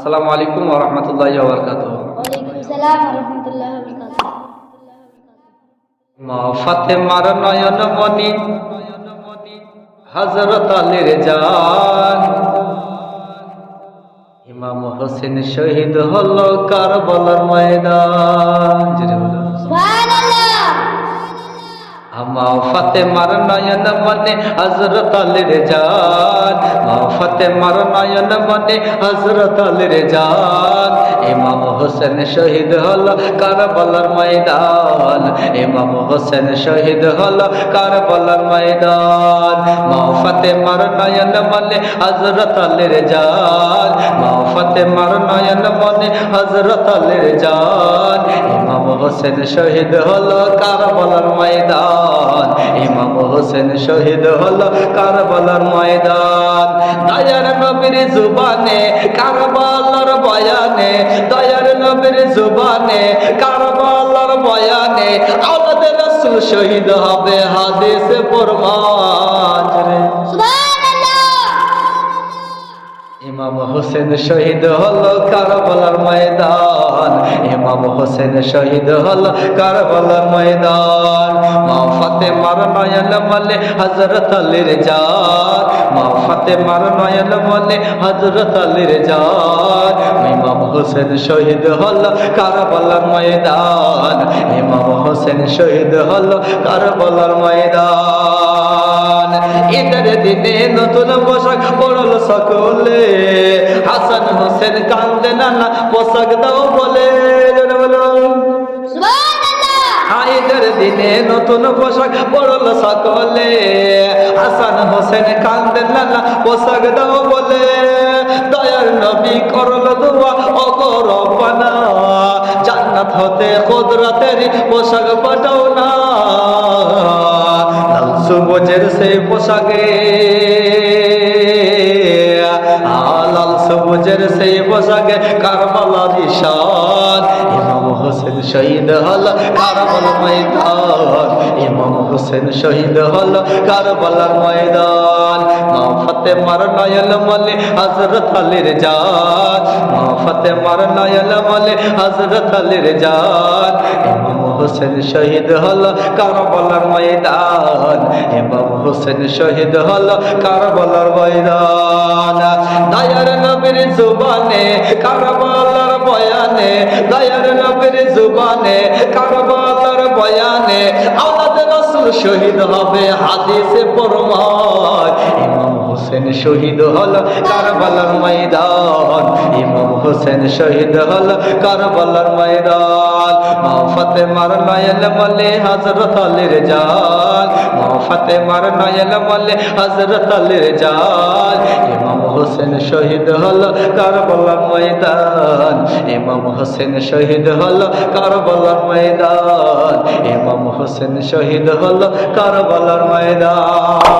আসসালামু আলাইকুম ওয়া রাহমাতুল্লাহি ওয়া বারাকাতুহু। ওয়ালাইকুম সালাম রহমতুল্লাহ মা ফাতেমার নয়ন মনি হযরত আলীর জান। ইমাম হোসেন শহীদ হলো কারবালার ময়দান। জোরে বলো। আমা ফাতেমার নয়ন মনে হযরত আলীর জান। মা ফাতেমার নয়ন মনে হযরত আলীর জান। ইমাম হোসেন শহীদ হলো কারবালার ময়দান। ইমাম হোসেন শহীদ হলো কারবালার ময়দান। মা ফাতেমার নয়ন মনে হযরত আলীর জান। মা ফাতেমার নয়ন মনে হযরত আলীর জান। ইমাম হোসেন শহীদ হলো কারবালার ময়দান। ইমাম হোসেন শহীদ হলো কারবালার ময়দান। দয়ার নবীর জুবানে কারবালার বয়ানে দয়ার নবীর জুবানে কারবালার বয়ানে আমাদের রাসূল শহীদ হবে হাদিসে প্রমাণ ইমাম হোসেন শহীদ হলো কারবালার ময়দান। ইমাম হোসেন শহীদ হলো কারবালার ময়দান। মা ফাতেমার নয়ন মলে হযরত আলীর জান মা ফাতেমার নয়ন মলে হযরত আলীর জান ইমাম হোসেন শহীদ হলো কারবালার ময়দান। ইমাম হোসেন শহীদ হলো কারবালার ময়দান। ঈদের দিনে নতুন পোশাক পরল সকলে। হাসান হোসেন কান্দে নানা পোশাক দাও বলে। ঈদের দিনে নতুন পোশাক পরল সকলে। হাসান হোসেন কান্দে নানা পোশাক দাও বলে। দয়ার নবী করল দোয়া অগর পানা জান্নাত হতে কুদরতের পোশাক পাঠাও না। পোশাকে। লাল সবুজের সেই পোশাকে কারবালা নিশান। ইমাম হোসেন শহীদ হল কারবাল ময়দান। ইমাম হোসেন শহীদ হল কারবালার ময়দান। মা ফাতেমার নয়ন মলে হযরত আলীর জান। মা ফাতেমার নয়ন মলে হযরত আলীর জান। হোসেন শহীদ হল কারবালার ময়দান। ইমাম হোসেন শহীদ হল কারবালার ময়দান। দয়ার নবীর জুবানে কারবালার বয়ানে, দয়ার নবীর জুবানে কারবালার বয়ানে আওলাদ রাসূল শহীদ হবে হাদিসে ইমাম হোসেন শহীদ হল কারবালার ময়দান। ইমাম হোসেন শহীদ হল কারবালার ময়দান। মা ফাতেমার নয়ন বলে হযরত আলীর জান। মা ফাতেমার নয়ন বলে হযরত আলীর জান। ইমাম হোসেন শহীদ হল কারবালার ময়দান। ইমাম হোসেন শহীদ হল কারবালার ময়দান। ইমাম হোসেন শহীদ হল কারবালার ময়দান।